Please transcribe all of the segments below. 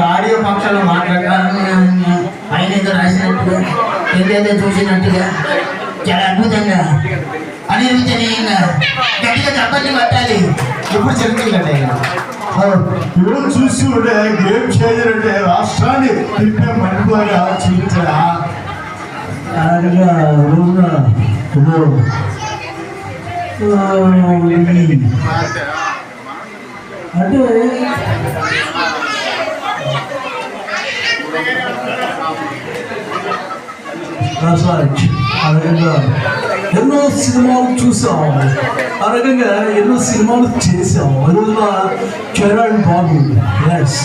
ఒక ఆడియో ఫంక్షన్లో మాట్లాడారు పైన ఏదో రాసినట్టుగా ఏదేదో చూసినట్టుగా. చాలా అద్భుతంగా. అనిర్వచనీయంగా గట్టిగా చప్పట్లు పట్టాలి. ఇప్పుడు చెప్తుందండి ఇప్పుడు చూసి ఉండే గేమ్ చేంజర్ అంటే రాష్ట్రాన్ని తిప్పే మనిషిలాగా చూపించడా? అలాగా రోజున అంటే ఆ రకంగా ఎన్నో సినిమాలు చూసాం. ఆ రకంగా ఎన్నో సినిమాలు చేసాం. ఆ రోజున చరణ్ బాబు ఎస్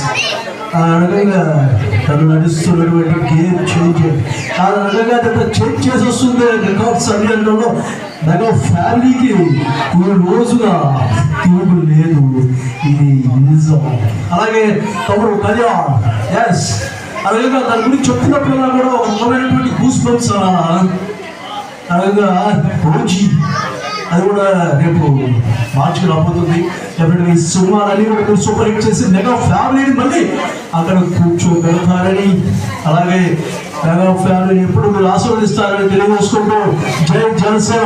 ఆ రకంగా తను నడుస్తున్నటువంటి గేమ్ చేంజ్ ఆ రకంగా తను చేంజ్ చేసి వస్తుంది రికార్డ్స్ అన్నింటిలో నాకు ఫ్యామిలీకి ఈ రోజున తీరు లేదు. ఇది నిజం. అలాగే తమ్ముడు కళ్యాణ్. ఎస్ అలాగే దాని గురించి చెప్తున్నప్పుడు కూడా ఒక రకమైనటువంటి గూస్ బంప్స్ అలాగా రోజీ అది కూడా రేపు మార్చి రాబోతుంది డెఫినెట్గా ఈ సినిమాలన్నీ కూడా సూపర్ హిట్ చేసి మెగా ఫ్యామిలీని మళ్ళీ అక్కడ కూర్చోగలుగుతారని అలాగే మెగా ఫ్యామిలీని ఎప్పుడు మీరు ఆశీర్వదిస్తారని తెలియజేసుకుంటూ జై జనసేన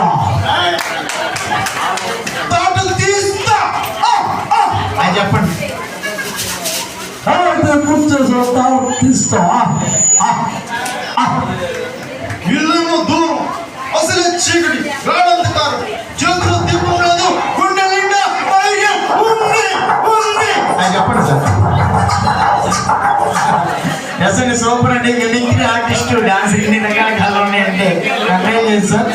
అయితే బుక్ చేసి తీస్తావా దూరం అసలే చీకటి రాడంతకారు చేతులు దిప్పు లేదు గుండె నిండా చెప్పండి సార్. అసలు సూపర్ అండి. లింక్ ఆర్టిస్ట్ డాన్స్ ఇన్ని రకాల కళ ఉన్నాయంటే కంప్లైంట్ చేసి సార్.